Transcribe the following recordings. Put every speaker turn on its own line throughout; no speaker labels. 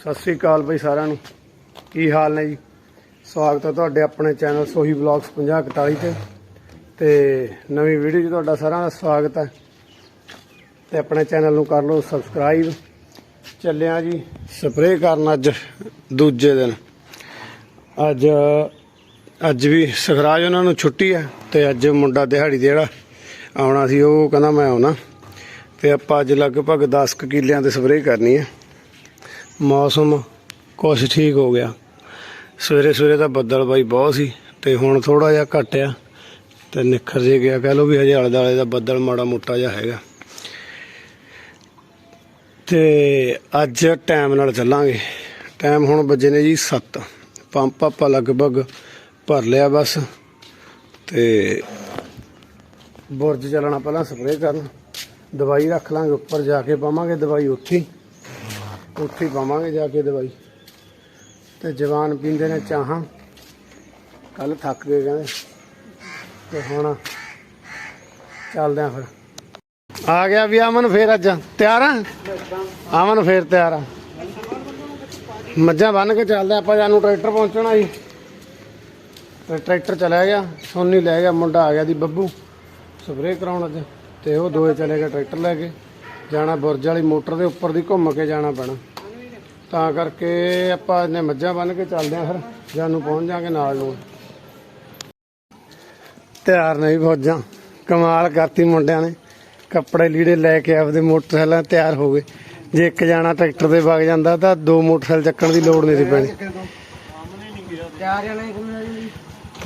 ਸਤਿ ਸ੍ਰੀ ਅਕਾਲ ਬਈ ਸਾਰਿਆਂ ਨੂੰ। ਕੀ ਹਾਲ ਨੇ ਜੀ? ਸਵਾਗਤ ਹੈ ਤੁਹਾਡੇ ਆਪਣੇ ਚੈਨਲ ਸੋਹੀ ਬਲੌਗਸ 5041 ਤੇ। ਤੇ ਨਵੀਂ ਵੀਡੀਓ 'ਚ ਤੁਹਾਡਾ ਸਾਰਿਆਂ ਦਾ ਸਵਾਗਤ ਹੈ। ਤੇ ਆਪਣੇ ਚੈਨਲ ਨੂੰ ਕਰ ਲਓ ਸਬਸਕ੍ਰਾਈਬ। ਚੱਲਿਆ ਜੀ ਸਪਰੇਅ ਕਰਨ ਅੱਜ ਦੂਜੇ ਦਿਨ। ਅੱਜ ਅੱਜ ਵੀ ਸਖਰਾਜ ਉਹਨਾਂ ਨੂੰ ਛੁੱਟੀ ਹੈ ਤੇ ਅੱਜ ਮੁੰਡਾ ਦਿਹਾੜੀ ਜਿਹੜਾ ਆਉਣਾ ਸੀ ਉਹ ਕਹਿੰਦਾ ਮੈਂ ਆਉਣਾ। ਤੇ ਆਪਾਂ ਅੱਜ ਲਗਭਗ 10 ਕੁ ਕਿੱਲਿਆਂ ਤੇ ਸਪਰੇਅ ਕਰਨੀ ਹੈ। ਮੌਸਮ ਕੁਛ ਠੀਕ ਹੋ ਗਿਆ। ਸਵੇਰੇ ਸਵੇਰੇ ਤਾਂ ਬੱਦਲ ਬਾਈ ਬਹੁਤ ਸੀ ਤੇ ਹੁਣ ਥੋੜਾ ਜਿਹਾ ਘਟਿਆ ਤੇ ਨਿਖਰ ਜੇ ਗਿਆ। ਕਹ ਲੋ ਵੀ ਹਜੇ ਆਲੇ ਦੁਆਲੇ ਦਾ ਬੱਦਲ ਮਾੜਾ ਮੋਟਾ ਜਿਹਾ ਹੈਗਾ। ਤੇ ਅੱਜ ਟਾਈਮ ਨਾਲ ਚੱਲਾਂਗੇ। ਟਾਈਮ ਹੁਣ ਵੱਜੇ ਨੇ ਜੀ 7 ਪੰਪ ਆਪਾਂ ਲਗਭਗ ਭਰ ਲਿਆ ਬਸ। ਤੇ ਬੁਰਜ ਚੱਲਣਾ ਪਹਿਲਾਂ ਸਪਰੇਅ ਕਰਨ। ਦਵਾਈ ਰੱਖ ਲਾਂਗੇ, ਉੱਪਰ ਜਾ ਕੇ ਪਾਵਾਂਗੇ ਦਵਾਈ ਉੱਥੇ। ਉੱਥੇ ਪਾਵਾਂਗੇ ਜਾ ਕੇ ਦਵਾਈ। ਤੇ ਜਵਾਨ ਪੀਂਦੇ ਨੇ ਚਾਹਾਂ। ਕੱਲ ਥੱਕ ਗਏ ਕਹਿੰਦੇ। ਤੇ ਹੁਣ ਚੱਲਦੇ ਆ ਫਿਰ। ਆ ਗਿਆ ਵੀ ਅਮਨ ਫੇਰ ਅੱਜ। ਤਿਆਰ ਆ? ਅਮਨ ਫੇਰ ਤਿਆਰ ਆ। ਮੱਝਾਂ ਬੰਨ ਕੇ ਚੱਲਦੇ ਆਪਾਂ ਜਾਨੂੰ ਟਰੈਕਟਰ ਪਹੁੰਚਣਾ ਜੀ। ਟਰੈਕਟਰ ਚਲਾ ਗਿਆ, ਸੋਨੀ ਲੈ ਗਿਆ, ਮੁੰਡਾ ਆ ਗਿਆ ਦੀ ਬੱਬੂ। ਸਪਰੇਅ ਕਰਾਉਣ ਅੱਜ। ਤੇ ਉਹ ਦੋਏ ਚਲੇ ਗਏ ਟਰੈਕਟਰ ਲੈ ਕੇ। ਜਾਣਾ ਬੁਰਜ ਵਾਲੀ ਮੋਟਰ ਦੇ ਉੱਪਰ ਦੀ ਘੁੰਮ ਕੇ ਜਾਣਾ ਪੈਣਾ। ਤਾਂ ਕਰਕੇ ਆਪਾਂ ਇਹਨੇ ਮੱਝਾਂ ਬੰਨ ਕੇ ਚੱਲਦੇ ਆਂ ਫਿਰ ਜਾਨੂੰ ਪਹੁੰਚ ਜਾਾਂਗੇ ਨਾਲ ਨੂੰ। ਤਿਆਰ ਨਹੀਂ ਫੌਜਾਂ ਕਮਾਲ ਕਰਤੀ ਮੁੰਡਿਆਂ ਨੇ। ਕੱਪੜੇ ਲੀੜੇ ਲੈ ਕੇ ਆਪਦੇ ਮੋਟਰਸਾਈਕਲਾਂ ਤਿਆਰ ਹੋ ਗਏ। ਜੇ ਇੱਕ ਜਾਣਾ ਟਰੈਕਟਰ ਤੇ ਵਗ ਜਾਂਦਾ ਤਾਂ ਦੋ ਮੋਟਰਸਾਈਕਲ ਚੱਕਣ ਦੀ ਲੋੜ ਨਹੀਂ ਸੀ ਪੈਣੀ।
ਚਾਰ ਜਣੇ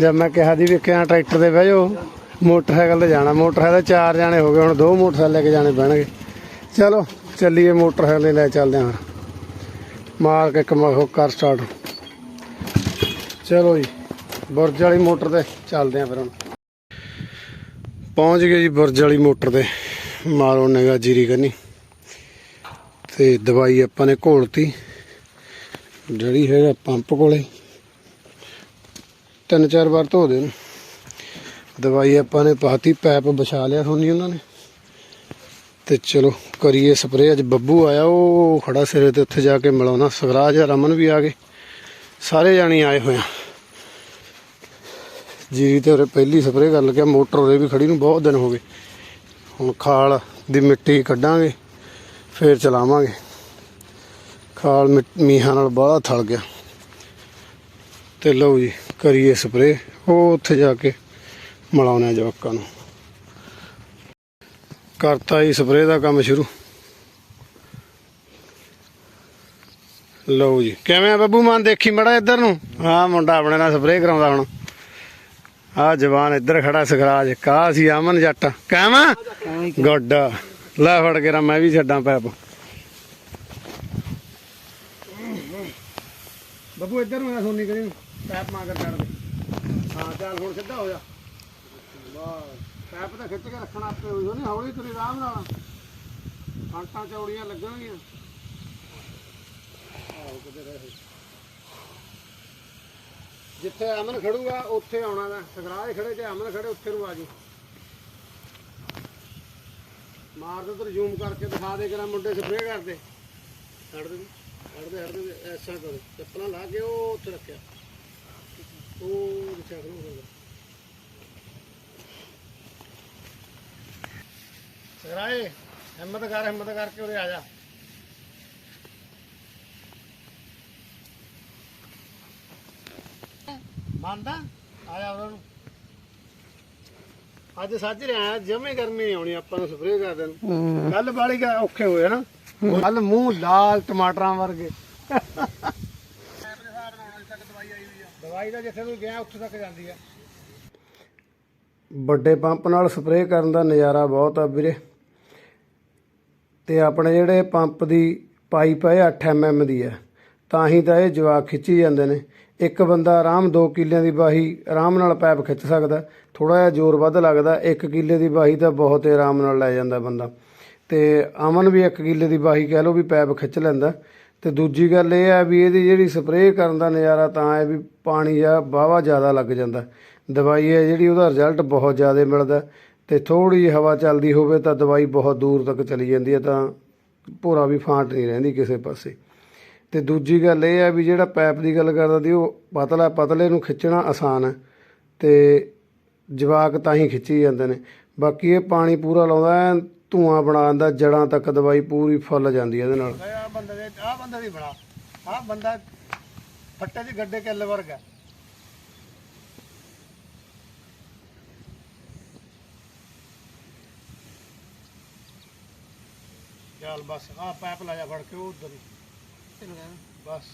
ਜਦ ਮੈਂ ਕਿਹਾ ਦੀ ਵੀ ਕਿਹਾ ਟਰੈਕਟਰ ਤੇ ਬਹਿ ਜਾਓ ਮੋਟਰਸਾਈਕਲ ਤੇ ਜਾਣਾ। ਮੋਟਰਸਾਈਕਲ ਤੇ ਚਾਰ ਜਾਣੇ ਹੋ ਗਏ ਹੁਣ ਦੋ ਮੋਟਰਸਾਈਕਲ ਲੈ ਕੇ ਜਾਣੇ ਪੈਣਗੇ। ਚਲੋ ਚੱਲੀਏ ਮੋਟਰਸਾਈਕਲ ਲੈ ਚੱਲਦੇ ਹਾਂ ਮਾਰ ਕੇ ਕਮਾ ਕਰ ਸਟਾਰਟ ਚਲੋ ਜੀ, ਬੁਰਜ ਵਾਲੀ ਮੋਟਰ ਤੇ ਚੱਲਦੇ ਹਾਂ ਫਿਰ ਹੁਣ। ਪਹੁੰਚ ਗਏ ਜੀ ਬੁਰਜ ਵਾਲੀ ਮੋਟਰ ਤੇ। ਮਾਰੋ ਨਿਗਾ ਜੀਰੀ ਕਰਨੀ। ਤੇ ਦਵਾਈ ਆਪਾਂ ਨੇ ਘੋਲਤੀ। ਜਿਹੜੀ ਹੈਗਾ ਪੰਪ ਕੋਲੇ। ਤਿੰਨ ਚਾਰ ਵਾਰ ਧੋ ਦੇ ਦਵਾਈ ਆਪਾਂ ਨੇ ਪਾਤੀ, ਪੈਪ ਵਿਛਾ ਲਿਆ ਸੋਨੀ ਉਹਨਾਂ ਨੇ। ਤੇ ਚਲੋ ਕਰੀਏ ਸਪਰੇਅ। ਅੱਜ ਬੱਬੂ ਆਇਆ, ਉਹ ਖੜਾ ਸਿਰੇ ਤੇ ਉੱਥੇ ਜਾ ਕੇ ਮਿਲਾਉਣਾ। ਸਵਰਾਜ ਰਮਨ ਵੀ ਆ ਗਏ। ਸਾਰੇ ਜਾਣੇ ਆਏ ਹੋਏ ਆ। ਜੀਰੀ ਤੇ ਉਰੇ ਪਹਿਲੀ ਸਪਰੇਅ ਕਰ ਲੱਗਿਆ। ਮੋਟਰ ਉਰੇ ਵੀ ਖੜੀ ਨੂੰ ਬਹੁਤ ਦਿਨ ਹੋ ਗਏ। ਹੁਣ ਖਾਲ ਦੀ ਮਿੱਟੀ ਕੱਢਾਂਗੇ, ਫੇਰ ਚਲਾਵਾਂਗੇ। ਖਾਲ ਮਿੱਟ- ਮੀਂਹਾਂ ਨਾਲ ਬਾਹਲਾ ਥਲ ਗਿਆ। ਤੇ ਲਓ ਜੀ, ਕਰੀਏ ਸਪਰੇ ਉਹ ਉੱਥੇ ਜਾ ਕੇ ਮਿਲਾਉਣਾ ਜਵਾਕਾਂ ਨੂੰ। ਕਰਤਾ ਜੀ ਸਪਰੇ ਦਾ ਕੰਮ ਸ਼ੁਰੂ। ਲਓ ਜੀ, ਕਿਵੇਂ ਆ ਬੱਬੂ ਮਾਨ ਦੇਖੀ ਮੜਾ ਇੱਧਰ ਨੂੰ? ਹਾਂ ਮੁੰਡਾ ਆਪਣੇ ਨਾਲ ਸਪਰੇ ਕਰਾਉਂਦਾ ਹੁਣ। ਆ ਜਵਾਨ ਇੱਧਰ ਖੜਾ ਸਖਰਾਜ ਕਾ ਸੀ, ਅਮਨ ਜੱਟ। ਕਾਵਾਂ ਗੁੱਡ। ਲੈ ਫੜ ਕੇ ਰਾ, ਮੈਂ ਵੀ ਛੱਡਾਂ ਪੈਪ। ਬੱਬੂ ਇੱਧਰ ਨੂੰ ਆ, ਸੋਨੀ ਕਰੀ ਪੈਪ ਮਾਂ ਕਰ ਛੱਡ ਦੇ। ਹਾਂ, ਚੱਲ ਹੁਣ ਸਿੱਧਾ ਹੋ ਜਾ। ਵਾਹ। ਪੈਪ ਤਾਂ ਖਿੱਚ ਕੇ ਰੱਖਣਾ ਆਪੇ ਹੋਈ ਹੋਣੀ ਹੌਲੀ ਤੁਰੀ ਆਰਾਮ ਨਾਲ। ਫਾਂਟਾਂ ਚੌੜੀਆਂ ਲੱਗਣਗੀਆਂ। ਆਹੋ, ਕਿਤੇ ਰਹੇ ਜਿੱਥੇ ਅਮਨ ਖੜੂਗਾ, ਉੱਥੇ ਆਉਣਾ ਦਾ ਸਗਰਾਜ ਖੜੇ ਤੇ ਅਮਨ ਖੜੇ, ਉੱਥੇ ਨੂੰ ਆ ਜੀ ਮਾਰ ਦੇ ਤੇ ਜ਼ੂਮ ਕਰਕੇ ਦਿਖਾ ਦੇ ਕਿਰਾ ਮੁੰਡੇ ਸਪਰੇ ਕਰਦੇ। ਛੱਡ ਦੇ ਛੱਡ ਦੇ ਛੱਡ ਦੇ, ਐਸਾ ਕਰੋ। ਚੱਪਲਾਂ ਲਾ ਕੇ ਉਹ ਉੱਥੇ ਰੱਖਿਆ। ਉਹ ਰਿਚਾ ਕਰੋ ਹੋਗਾ ਸਗਰਾਏ ਹਿੰਮਤ ਕਰ ਹਿੰਮਤ ਕਰਕੇ ਉਰੇ ਆ ਜਾ। ਮੰਨਦਾ? ਆ ਜਾ ਉਹਨਾਂ ਨੂੰ। ਅੱਜ ਸੱਜ ਰਿਹਾ ਜਮੇ ਗਰਮੀ ਨਹੀਂ ਆਉਣੀ ਆਪਾਂ ਨੂੰ ਸਪਰੇਅ ਕਰਦੇ ਨੂੰ। ਕੱਲ ਵਾਲੀ ਗਾ ਔਖੇ ਹੋਏ ਨਾ। ਕੱਲ ਮੂੰਹ ਲਾਲ ਟਮਾਟਰਾਂ ਵਰਗੇ। ਦਵਾਈ ਦਾ ਜਿੱਥੇ ਤੂੰ ਗਿਆ ਉੱਥੇ ਤੱਕ ਜਾਂਦੀ ਆ। ਵੱਡੇ ਪੰਪ ਨਾਲ ਸਪਰੇਅ ਕਰਨ ਦਾ ਨਜ਼ਾਰਾ ਬਹੁਤ ਆ ਵੀਰੇ। ਅਤੇ ਆਪਣੇ ਜਿਹੜੇ ਪੰਪ ਦੀ ਪਾਈਪ ਹੈ ਇਹ 8 ਐਮਐਮ ਦੀ ਹੈ ਤਾਂ ਹੀ ਤਾਂ ਇਹ ਜਵਾਕ ਖਿੱਚੀ ਜਾਂਦੇ ਨੇ। ਇੱਕ ਬੰਦਾ ਆਰਾਮ 2 ਕਿੱਲਿਆਂ ਦੀ ਬਾਹੀ ਆਰਾਮ ਨਾਲ ਪੈਪ ਖਿੱਚ ਸਕਦਾ। ਥੋੜਾ ਜਿਹਾ ਜ਼ੋਰ ਵੱਧ ਲੱਗਦਾ। 1 ਕਿੱਲੇ ਦੀ ਬਾਹੀ ਤਾਂ ਬਹੁਤ ਆਰਾਮ ਨਾਲ ਲੈ ਜਾਂਦਾ ਬੰਦਾ। ਤੇ ਅਮਨ ਵੀ 1 ਕਿੱਲੇ ਦੀ ਬਾਹੀ ਕਹਿ ਲਓ ਵੀ ਪੈਪ ਖਿੱਚ ਲੈਂਦਾ। ਤੇ ਦੂਜੀ ਗੱਲ ਇਹ ਆ ਵੀ ਇਹਦੀ ਜਿਹੜੀ ਸਪਰੇਅ ਕਰਨ ਦਾ ਨਜ਼ਾਰਾ ਤਾਂ ਹੈ ਵੀ ਪਾਣੀ ਆ, ਵਾਹਵਾ ਜ਼ਿਆਦਾ ਲੱਗ ਜਾਂਦਾ। ਦਵਾਈ ਹੈ ਜਿਹੜੀ, ਉਹਦਾ ਰਿਜ਼ਲਟ ਬਹੁਤ ਜ਼ਿਆਦਾ ਮਿਲਦਾ। ਤੇ ਥੋੜੀ ਜਿਹੀ ਹਵਾ ਚੱਲਦੀ ਹੋਵੇ ਤਾਂ ਦਵਾਈ ਬਹੁਤ ਦੂਰ ਤੱਕ ਚਲੀ ਜਾਂਦੀ ਹੈ ਤਾਂ ਭੋਰਾ ਵੀ ਫਾਂਟ ਨਹੀਂ ਰਹਿੰਦੀ ਕਿਸੇ ਪਾਸੇ। ਤੇ ਦੂਜੀ ਗੱਲ ਇਹ ਹੈ ਵੀ ਜਿਹੜਾ ਪਾਈਪ ਦੀ ਗੱਲ ਕਰਦਾ ਸੀ, ਉਹ ਪਤਲਾ ਪਤਲੇ ਨੂੰ ਖਿੱਚਣਾ ਆਸਾਨ ਹੈ ਤੇ ਜਵਾਕ ਤਾਂ ਹੀ ਖਿੱਚੀ ਜਾਂਦੇ ਨੇ। ਬਾਕੀ ਇਹ ਪਾਣੀ ਪੂਰਾ ਲਾਉਂਦਾ ਐਨ ਧੂਆਂ ਬਣਾ ਦਿੰਦਾ ਜੜਾਂ ਤੱਕ ਦਵਾਈ ਪੂਰੀ ਫੁੱਲ ਜਾਂਦੀ ਹੈ ਇਹਦੇ ਨਾਲ।
ਆ ਬੰਦੇ ਦੀ ਬਣਾ। ਆ ਬੰਦਾ ਫੱਟੇ ਦੀ ਗੱਡੇ ਕਿੱਲ ਵਰਗਾ। ਚੱਲ ਬਸ ਆ ਪਾਈਪ ਲਾ ਜਾ ਫੜ ਕੇ ਉਧਰ ਹੀ। ਬਸ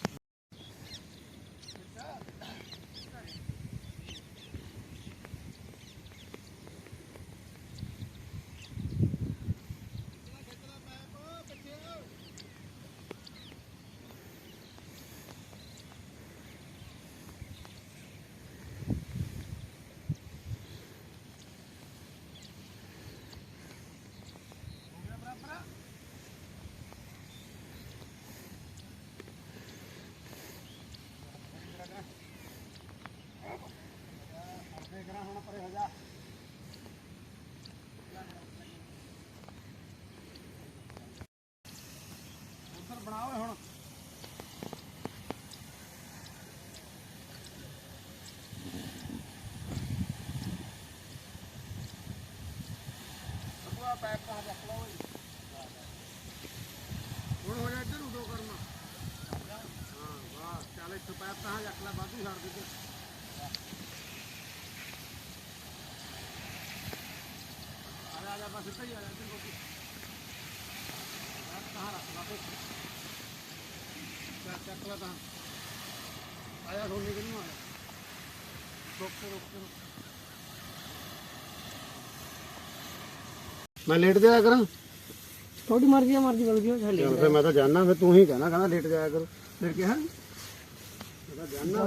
ਉਧਰ ਬਣਾਓ ਹੁਣ ਪੂਰਾ ਪੈਪ ਪਾ ਰੱਖ ਲਓ ਹੁਣ ਹੋ ਜਾ ਇੱਧਰ ਉਡੋ ਕਰਨਾ ਹਾਂ ਵਾਹ ਚੱਲ ਇੱਥੇ ਪੈਪ ਤਾਂ ਰੱਖ ਲੈ ਵਾਧੂ ਛੱਡ ਦੇ
ਮੈਂ ਲੇਟ ਜਾਇਆ ਕਰਾਂ।
ਤੁਹਾਡੀ ਮਰਜ਼ੀ ਆ ਮਰਜ਼ੀ ਬਗਦੀ ਹੋ ਛੱਲੇ
ਚੱਲ ਫਿਰ ਮੈਂ ਤਾਂ ਜਾਣਾ ਫਿਰ ਤੂੰ ਹੀ ਕਹਿਣਾ ਕਹਿੰਦਾ ਲੇਟ ਜਾਇਆ ਕਰੋ। ਫਿਰ ਕਿਹਾ? ਮੈਂ ਜਾਣਾ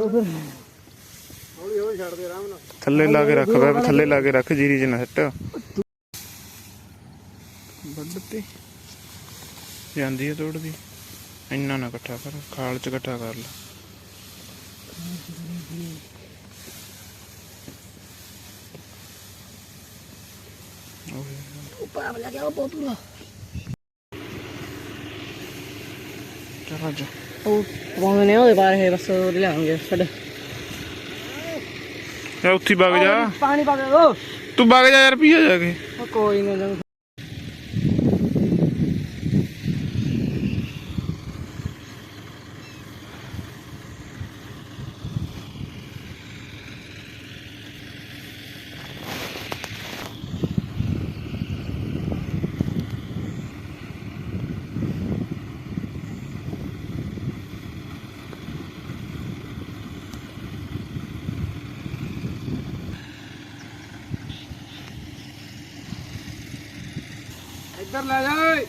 ਹੌਲੀ ਹੌਲੀ ਛੱਡ ਦੇ ਆਰਾਮ ਨਾਲ।
ਥੱਲੇ ਲਾ ਕੇ ਰੱਖ ਬੈ ਥੱਲੇ ਲਾ ਕੇ ਰੱਖ ਜੀਰੀ ਚ ਨਾ ਸੱਟ ਵੱਢ ਤੇ ਜਾਂਦੀ ਹੈ ਤੋੜਦੀ। ਇੰਨਾ ਨਾ ਇਕੱਠਾ ਕਰ ਖਾਲ ਚ ਇਕੱਠਾ ਕਰ ਲੈ।
ਪਾਪ ਲੱਗਿਆ ਉਹ ਪੋਤੂਲਾ
ਚਲ ਅੱਜ।
ਉਹ ਪਾਉਂਦੇ ਨੇ ਉਹਦੇ ਬਾਹਰ ਹੈ ਬਸ ਉਹ ਲਿਆਉਂਗੇ ਛੱਡ
ਯਾ ਉੱਥੇ ਵਗ ਜਾ।
ਪਾਣੀ ਪਾ ਦੇ
ਤੂੰ ਵਗ ਜਾ ਯਾਰ ਪੀਆ ਜਾ ਕੇ।
ਕੋਈ ਨਹੀਂ
ਇੱਧਰ ਲੈ ਜਾ ਓਏ।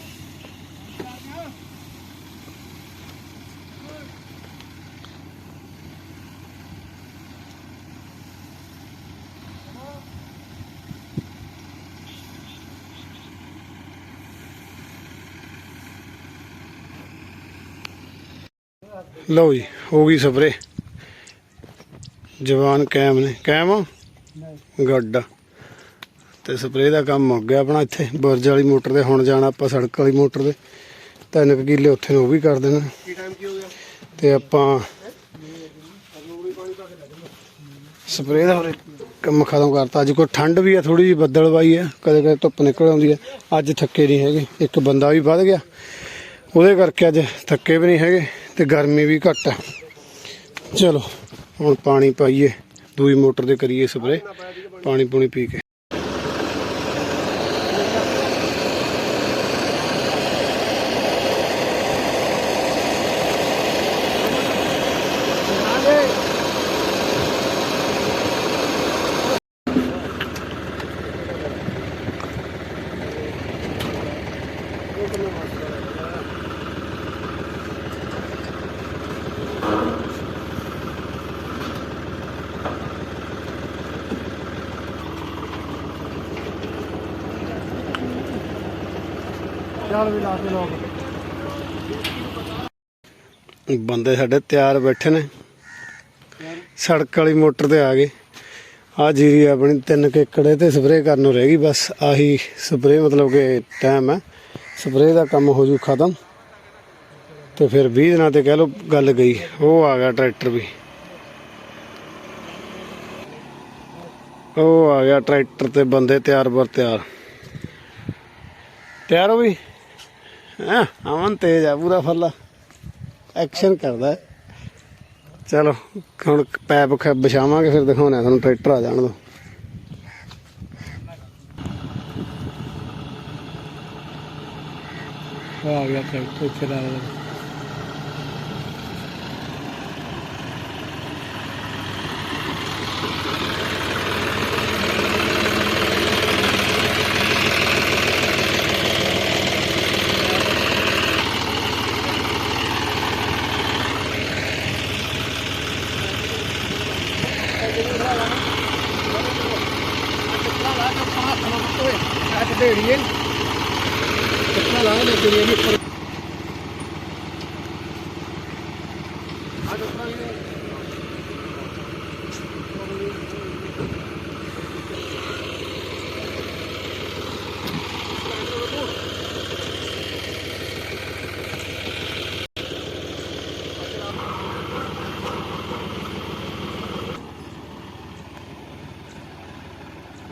ਲਓ ਜੀ ਹੋ ਗਈ ਸਪਰੇ ਜਵਾਨ ਕਾਇਮ ਨੇ। ਕਾਇਮ ਆ ਗੱਡ। ਤੇ ਸਪਰੇਅ ਦਾ ਕੰਮ ਮੁੱਕ ਗਿਆ ਆਪਣਾ ਇੱਥੇ ਬੁਰਜ ਵਾਲੀ ਮੋਟਰ ਤੇ ਹੁਣ ਜਾਣਾ ਆਪਾਂ ਸੜਕ ਵਾਲੀ ਮੋਟਰ ਤੇ। ਤਿੰਨ ਕਿੱਲੇ ਉੱਥੇ ਨੂੰ ਉਹ ਵੀ ਕਰ ਦੇਣਾ।
ਕੀ ਟਾਈਮ ਕੀ ਹੋ ਗਿਆ?
ਤੇ ਆਪਾਂ ਸਪਰੇਅ ਦਾ ਕੰਮ ਖਤਮ ਕਰਤਾ। ਅੱਜ ਕੋਈ ਠੰਡ ਵੀ ਆ ਥੋੜੀ ਜਿਹੀ ਬੱਦਲਵਾਈ ਆ ਕਦੇ ਕਦੇ ਧੁੱਪ ਨਿਕਲ ਆਉਂਦੀ ਆ। ਅੱਜ ਥੱਕੇ ਨਹੀਂ ਹੈਗੇ। ਇੱਕ ਬੰਦਾ ਵੀ ਵੱਧ ਗਿਆ। ਉਹਦੇ ਕਰਕੇ ਅੱਜ ਥੱਕੇ ਵੀ ਨਹੀਂ ਹੈਗੇ ਤੇ ਗਰਮੀ ਵੀ ਘੱਟ ਆ। ਚਲੋ ਹੁਣ ਪਾਣੀ ਪਾਈਏ। ਦੂਈ ਮੋਟਰ ਤੇ ਕਰੀਏ ਸਪਰੇਅ। ਪਾਣੀ ਪੂਣੀ ਪੀ ਕੇ।
ਚੱਲ ਵੀ ਲਾ ਕੇ ਲੋਕ।
ਬੰਦੇ ਸਾਡੇ ਤਿਆਰ ਬੈਠੇ ਨੇ। ਸੜਕ ਵਾਲੀ ਮੋਟਰ ਤੇ ਆ ਗਏ। ਆ ਜੀਰੀ ਆਪਣੀ ਤਿੰਨ ਏਕੜੇ ਤੇ ਸਪਰੇਅ ਕਰਨ ਨੂੰ ਰਹਿ ਗਈ, ਬਸ ਆਹੀ ਸਪਰੇਅ ਮਤਲਬ ਕਿ ਟਾਈਮ ਹੈ। ਸਪਰੇਅ ਦਾ ਕੰਮ ਹੋ ਜੂ ਖਤਮ। ਤੇ ਫਿਰ 20 ਦਿਨਾਂ ਤੇ ਕਹਿ ਲੋ ਗੱਲ ਗਈ, ਉਹ ਆ ਗਿਆ ਟਰੈਕਟਰ ਵੀ। ਉਹ ਆ ਗਿਆ ਟਰੈਕਟਰ ਤੇ ਬੰਦੇ ਤਿਆਰ ਬਰ ਤਿਆਰ। ਤਿਆਰ ਹੋ ਵੀ ਹਾਂ? ਅਮਨ ਤੇਜ ਆ, ਪੂਰਾ ਫੱਲਾ ਐਕਸ਼ਨ ਕਰਦਾ ਚਲੋ, ਹੁਣ ਪੈਪ ਵਿਛਾਵਾਂਗੇ, ਫਿਰ ਦਿਖਾਉਣਾ ਤੁਹਾਨੂੰ ਟਰੈਕਟਰ ਆ ਜਾਣ ਦੋ। ਆ ਗਿਆ ਟਰੈਕਟਰ, ਚਲਾ
ਅੱਜ ਢੇੜੀਏ ਕਿੰਨਾ ਲਾ ਲੈ ਤੇਰੀ ਉੱਪਰ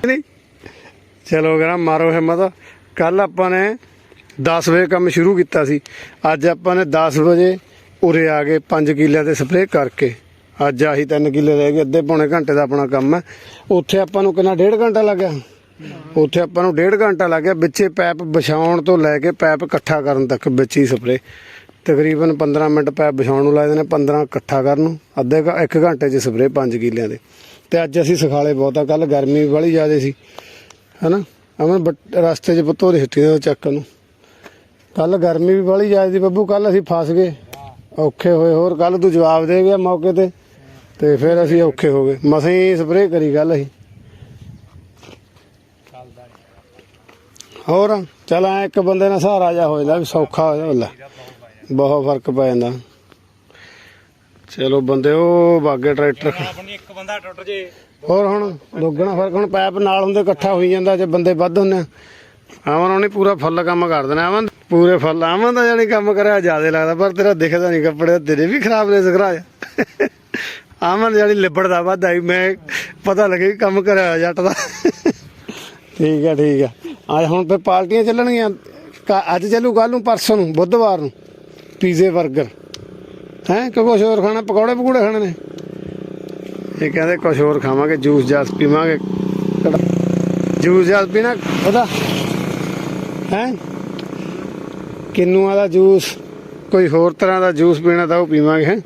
ਨਹੀਂ ਚਲੋ ਗਰਾ ਮਾਰੋ ਹਿੰਮਤ। ਕੱਲ ਆਪਾਂ ਨੇ 10 ਵਜੇ ਕੰਮ ਸ਼ੁਰੂ ਕੀਤਾ ਸੀ। ਅੱਜ ਆਪਾਂ ਨੇ 10 ਵਜੇ ਉਰੇ ਆ ਗਏ 5 ਕਿੱਲਿਆਂ ਤੇ ਸਪਰੇਅ ਕਰਕੇ। ਅੱਜ ਆਹੀ 3 ਕਿੱਲੇ ਰਹਿ ਗਏ, ਅੱਧੇ ਪੌਣੇ ਘੰਟੇ ਦਾ ਆਪਣਾ ਕੰਮ ਹੈ। ਉੱਥੇ ਆਪਾਂ ਨੂੰ ਕਿੰਨਾ, ਡੇਢ ਘੰਟਾ ਲੱਗਿਆ ਉੱਥੇ ਆਪਾਂ ਨੂੰ ਡੇਢ ਘੰਟਾ ਲੱਗਿਆ ਵਿੱਚੇ ਪੈਪ ਵਿਛਾਉਣ ਤੋਂ ਲੈ ਕੇ ਪੈਪ ਇਕੱਠਾ ਕਰਨ ਤੱਕ ਵਿੱਚ ਹੀ ਸਪਰੇਅ। ਤਕਰੀਬਨ 15 ਮਿੰਟ ਪੈਪ ਵਿਛਾਉਣ ਨੂੰ ਲੱਗਦੇ ਨੇ 15 ਇਕੱਠਾ ਕਰਨ ਨੂੰ। ਅੱਧੇ ਇੱਕ ਘੰਟੇ 'ਚ ਸਪਰੇਅ 5 ਕਿੱਲਿਆਂ ਦੇ। ਤੇ ਅੱਜ ਅਸੀਂ ਸਖਾਲੇ ਬਹੁਤਾ ਕੱਲ ਗਰਮੀ ਬੜੀ ਜ਼ਿਆਦਾ ਸੀ। ਹਨਾ? ਅਮਨ ਰਸਤੇ 'ਚ ਪੁੱਤੋ ਦੇ ਹਿੱਟੀ ਦੇ ਚੱਕਣ ਨੂੰ। ਕੱਲ ਗਰਮੀ ਵੀ ਬੜੀ ਜ਼ਿਆਦਾ ਬੱਬੂ ਕੱਲ ਅਸੀਂ ਫਸ ਗਏ। ਔਖੇ ਹੋਏ, ਹੋਰ ਕੱਲ ਤੂੰ ਜਵਾਬ ਦੇ ਗਿਆ ਮੌਕੇ ਤੇ। ਤੇ ਫਿਰ ਅਸੀਂ ਔਖੇ ਹੋ ਗਏ। ਮਸਾਂ ਸਪਰੇਅ ਕਰੀ ਗੱਲ ਅਸੀਂ। ਹੋਰ, ਚਲ ਐ ਇੱਕ ਬੰਦੇ ਨਾਲ ਸਹਾਰਾ ਜਾ ਹੋ ਜਾਂਦਾ ਵੀ ਸੌਖਾ ਹੋ ਜਾਂਦਾ। ਬਹੁਤ ਫ਼ਰਕ ਪੈ ਜਾਂਦਾ। ਚਲੋ ਬੰਦੇ, ਉਹ ਬਾਗੇ ਟਰੈਕਟਰ
ਇੱਕ ਬੰਦਾ ਟੁੱਟ ਜੇ।
ਹੋਰ ਹੁਣ ਲੋਗਣਾ ਫ਼ਰਕ, ਹੁਣ ਪੈਪ ਨਾਲ ਹੁੰਦੇ ਇਕੱਠਾ ਹੋਈ ਜਾਂਦਾ, ਜੇ ਬੰਦੇ ਵੱਧ ਹੁੰਦੇ ਆਵਨ ਉਹਨੇ ਪੂਰਾ ਫੁੱਲ ਕੰਮ ਕਰ ਦੇਣਾ ਆਵਨ ਪੂਰੇ ਫੁੱਲ ਆਵਨ ਦਾ ਜਾਨੀ ਕੰਮ ਕਰਿਆ ਜ਼ਿਆਦਾ ਲੱਗਦਾ, ਪਰ ਤੇਰਾ ਦਿਖਦਾ ਨਹੀਂ ਕੱਪੜੇ ਤੇਰੇ ਵੀ ਖਰਾਬ ਨੇ ਸਖਰਾ ਆਵਨ ਜਾਨੀ ਲਿਬੜਦਾ ਵੱਧ ਆਈ ਮੈਂ ਪਤਾ ਲੱਗੇ ਕੰਮ ਕਰਿਆ ਜੱਟ ਦਾ। ਠੀਕ ਆ ਠੀਕ ਆ। ਅੱਜ ਹੁਣ ਫੇ ਪਾਰਟੀਆਂ ਚੱਲਣਗੀਆਂ ਅੱਜ ਚੱਲੂ ਕੱਲ ਨੂੰ, ਪਰਸੋਂ ਨੂੰ, ਬੁੱਧਵਾਰ ਨੂੰ, ਪੀਜ਼ੇ 버ਗਰ ਹੈ ਕਿ ਕੁਛ ਹੋਰ ਖਾਣਾ, ਪਕੌੜੇ ਪਕੌੜੇ ਖਾਣੇ ਨੇ। ਇਹ ਕਹਿੰਦੇ ਕੁਝ ਹੋਰ ਖਾਵਾਂਗੇ, ਜੂਸ ਜਾਸ ਪੀਵਾਂਗੇ। ਜੂਸ ਜਾਸ ਪੀਣਾ ਉਹਦਾ। ਹੈ? ਕਿੰਨੂਆਂ ਦਾ ਜੂਸ, ਕੋਈ ਹੋਰ ਤਰ੍ਹਾਂ ਦਾ ਜੂਸ ਪੀਣਾ ਤਾਂ ਉਹ ਪੀਵਾਂਗੇ, ਹੈ?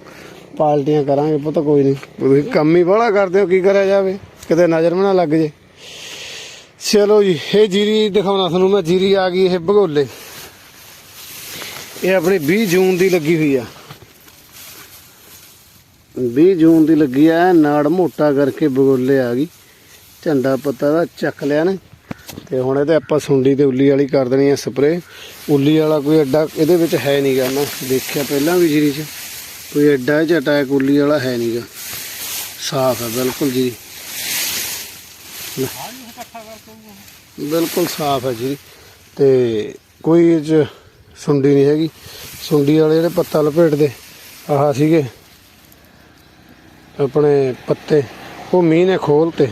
ਪਾਲਟੀਆਂ ਕਰਾਂਗੇ ਪੁੱਤ, ਕੋਈ ਨਹੀਂ। ਤੁਸੀਂ ਕੰਮ ਹੀ ਬੜਾ ਕਰਦੇ ਹੋ, ਕੀ ਕਰਿਆ ਜਾਵੇ? ਕਿਤੇ ਨਜ਼ਰ ਵੀ ਨਾ ਲੱਗ ਜੇ। ਚਲੋ ਜੀ, ਇਹ ਜੀਰੀ ਦਿਖਾਉਣਾ ਤੁਹਾਨੂੰ ਮੈਂ, ਜੀਰੀ ਆ ਗਈ ਇਹ ਭਗੋਲੇ। ਇਹ ਆਪਣੀ 20 ਜੂਨ ਦੀ ਲੱਗੀ ਹੋਈ ਆ। 20 ਜੂਨ ਦੀ ਲੱਗੀ ਆ ਨਾੜ ਮੋਟਾ ਕਰਕੇ ਬਗੋਲੇ ਆ ਗਈ। ਝੰਡਾ ਪੱਤਾ ਦਾ ਚੱਕ ਲਿਆ ਨੇ। ਤੇ ਹੁਣ ਇਹਦੇ ਆਪਾਂ ਸੁੰਡੀ ਤੇ ਉੱਲੀ ਵਾਲੀ ਕਰ ਦੇਣੀ ਆ ਸਪਰੇ ਉੱਲੀ ਵਾਲਾ ਕੋਈ ਐਡਾ ਇਹਦੇ ਵਿੱਚ ਹੈ ਨਹੀਂ ਗਾ ਨਾ। ਦੇਖਿਆ ਪਹਿਲਾਂ ਵੀ ਜੀਰੀ 'ਚ। ਕੋਈ ਐਡਾ ਇਹ 'ਚ ਅਟੈਕ ਉੱਲੀ ਵਾਲਾ ਹੈ ਨਹੀਂਗਾ ਸਾਫ਼ ਹੈ ਬਿਲਕੁਲ ਜੀ ਬਿਲਕੁਲ ਸਾਫ਼ ਹੈ ਜੀ ਤੇ ਕੋਈ ਇਹ 'ਚ ਸੁੰਡੀ ਨਹੀਂ ਹੈਗੀ। ਸੁੰਡੀ ਵਾਲੇ ਜਿਹੜੇ ਪੱਤਾ ਲਪੇਟਦੇ, ਆਹ ਸੀਗੇ। ਆਪਣੇ ਪੱਤੇ, ਉਹ ਮੀਂਹ ਨੇ ਖੋਲਤੇ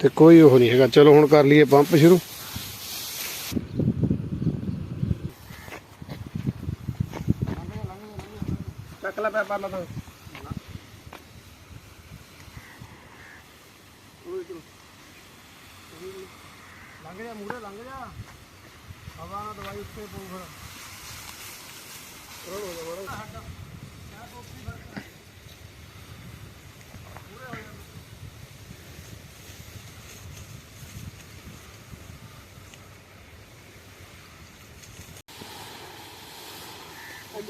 ਤੇ ਕੋਈ ਉਹ ਨਹੀਂ ਹੈਗਾ। ਚਲੋ ਹੁਣ ਕਰ ਲਈਏ ਪੰਪ ਸ਼ੁਰੂ।
ਚੱਕ ਲੈ ਪੈ ਪਰਲਾ ਤੋਂ। ਲੰਘ ਜਾ ਮੂਰੇ ਲੰਘ ਜਾ। ਹਵਾ ਨਾਲ ਦਵਾਈ ਉੱਤੇ ਪਊ ਫਿਰ। ਹੋ ਜਾ ਬੜਾ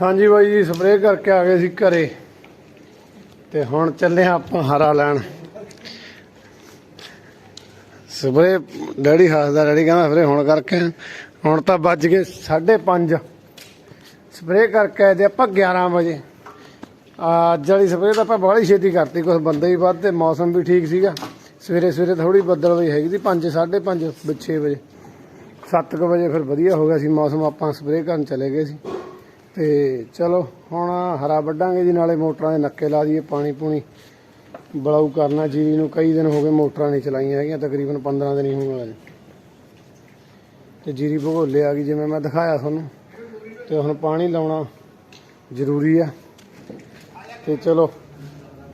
ਹਾਂਜੀ ਬਾਈ ਜੀ ਸਪਰੇਅ ਕਰਕੇ ਆ ਗਏ ਸੀ ਘਰੇ। ਤੇ ਹੁਣ ਚੱਲੇ ਆਪਾਂ ਹਰਾ ਲੈਣ। ਸਪਰੇਅ ਡੈਡੀ ਹੱਸਦਾ, ਡੈਡੀ ਕਹਿੰਦਾ ਫਿਰ ਹੁਣ ਕਰਕੇ। ਹੁਣ ਤਾਂ ਵੱਜ ਗਏ 5:30 ਸਪਰੇਅ ਕਰਕੇ ਆਏ ਤੇ ਆਪਾਂ 11 ਵਜੇ। ਅੱਜ ਵਾਲੀ ਸਪਰੇਅ ਤਾਂ ਆਪਾਂ ਬੜੀ ਛੇਤੀ ਕਰਤੀ ਕੁਝ ਬੰਦੇ ਵੀ ਵੱਧ ਤੇ ਮੌਸਮ ਵੀ ਠੀਕ ਸੀਗਾ। ਸਵੇਰੇ ਸਵੇਰੇ ਥੋੜੀ ਬੱਦਲ ਹੋਈ ਹੈਗੀ ਸੀ 5 5:30 6 ਵਜੇ। 7 ਵਜੇ ਫਿਰ ਵਧੀਆ ਹੋ ਗਿਆ ਸੀ ਮੌਸਮ, ਆਪਾਂ ਸਪਰੇਅ ਕਰਨ ਚਲੇ ਗਏ ਸੀ। ਤੇ ਚਲੋ, ਹੁਣ ਹਰਾ ਵੱਢਾਂਗੇ ਜੀ, ਨਾਲੇ ਮੋਟਰਾਂ ਦੇ ਨੱਕੇ ਲਾ ਦਈਏ, ਪਾਣੀ ਪੂਣੀ ਬਲਾਉ ਕਰਨਾ। ਜੀਰੀ ਨੂੰ ਕਈ ਦਿਨ ਹੋ ਗਏ ਮੋਟਰਾਂ ਨਹੀਂ ਚਲਾਈਆਂ ਹੈਗੀਆਂ, ਤਕਰੀਬਨ 15 ਦਿਨ ਹੀ ਹੋਣ ਵਾਲੇ। ਤੇ ਜੀਰੀ ਭਗੋਲੇ ਆ ਗਈ, ਜਿਵੇਂ ਮੈਂ ਦਿਖਾਇਆ ਤੁਹਾਨੂੰ। ਤੇ ਹੁਣ ਪਾਣੀ ਲਾਉਣਾ ਜ਼ਰੂਰੀ ਆ। ਤੇ ਚਲੋ,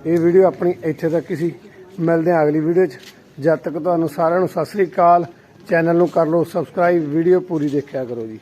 ਇਹ ਵੀਡੀਓ ਆਪਣੀ ਇੱਥੇ ਤੱਕ ਹੀ ਸੀ। ਮਿਲਦੇ ਹਾਂ ਅਗਲੀ ਵੀਡੀਓ 'ਚ। ਜਦ ਤੱਕ ਤੁਹਾਨੂੰ ਸਾਰਿਆਂ ਨੂੰ ਸਤਿ ਸ੍ਰੀ ਅਕਾਲ। ਚੈਨਲ ਨੂੰ ਕਰ ਲਓ ਸਬਸਕ੍ਰਾਈਬ, ਵੀਡੀਓ ਪੂਰੀ ਦੇਖਿਆ ਕਰੋ ਜੀ।